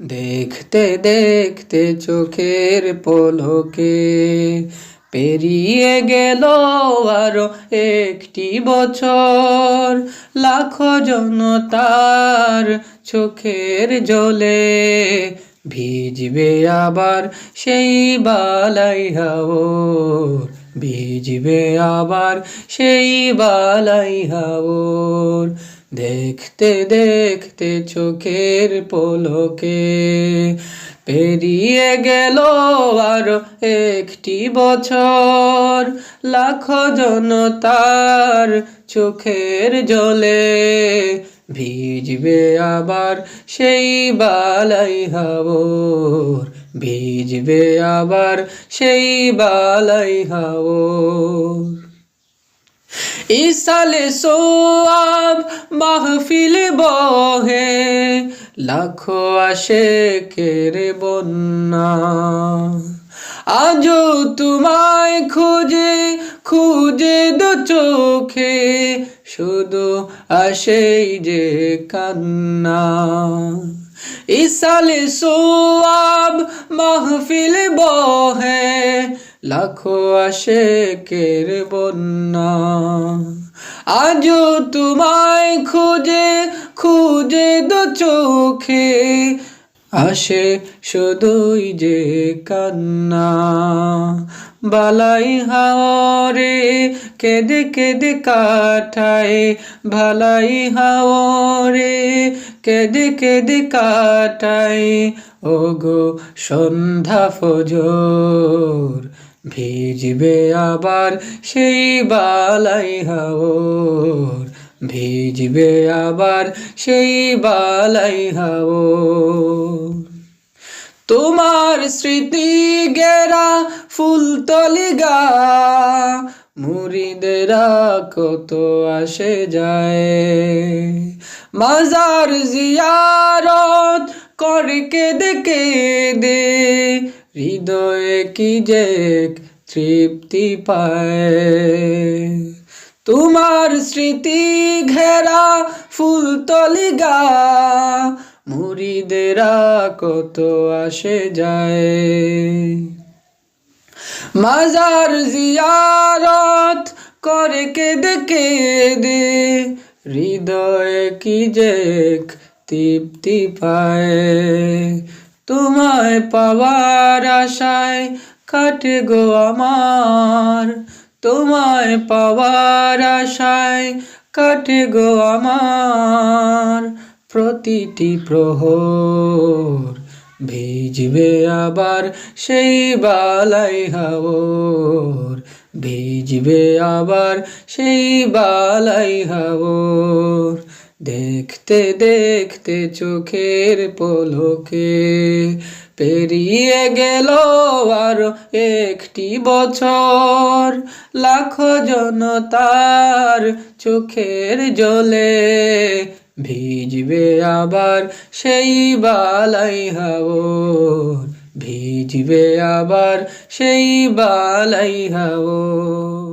দেখতে দেখতে চোখের পলকে পেরিয়ে গেল আরও একটি বছর। লাখো জনতার চোখের জলে ভিজবে আবার সেই বালাই হাওর। ভিজবে আবার সেই বালাই হাওর। দেখতে দেখতে চোখের পলকে পেরিয়ে গেল আরও একটি বছর। লাখো জনতার চোখের জলে ভিজবে আবার সেই বালাই হাওর। ভিজবে আবার সেই বালাই হাওর। ইসালে সোয়াব মাহফিল বহে, লাখো আসে কেরে বন্যা। আজও তোমায় খুঁজে খুঁজে দু চোখে, শুধু আসেই যে কান্না। ইসালে সোয়াব মাহফিল বহে, লাখো আসে কের বন্যা। আজও তোমায় খুঁজে খুঁজে দু চোখে, আসে শুধুই যে কান্না। বালাই হাওরে কেদে কেদে কাটায় ভালাই হাওরে কেদে কেদে কাটায়। ওগো সন্ধ্যা ফজর, ভিজবে আবার সেই বালাই হাওর, ভিজবে আবার সেই বালাই হাওর। তোমার স্মৃতি গেরা ফুলতলি গা মুরিদেরা কত আসে যায়। মাজার জিয়ারত করে দেখে দে হৃদয়ে কি যে তৃপ্তি পায়। তোমার স্মৃতি ঘেরা ফুলতলি গা মুরিদেরা কত আসে যায়। মাজার জিয়ারত করে কেদে কেদে, হৃদয়ে কি যে তৃপ্তি পায়। তোমায় পাওয়ার আশায় কাটে গো আমার, তোমায় পাওয়ার আশায় কাটে গো আমার প্রতিটি প্রহর। ভিজবে আবার সেই বালাই হাওর। ভিজবে আবার সেই বালাই হাওর। দেখতে দেখতে চোখের পলকে পেরিয়ে গেল আর একটি বছর। লাখো জনতার চোখের জলে ভিজবে আবার সেই বালাই হাওর। ভিজবে আবার সেই বালাই হাওর।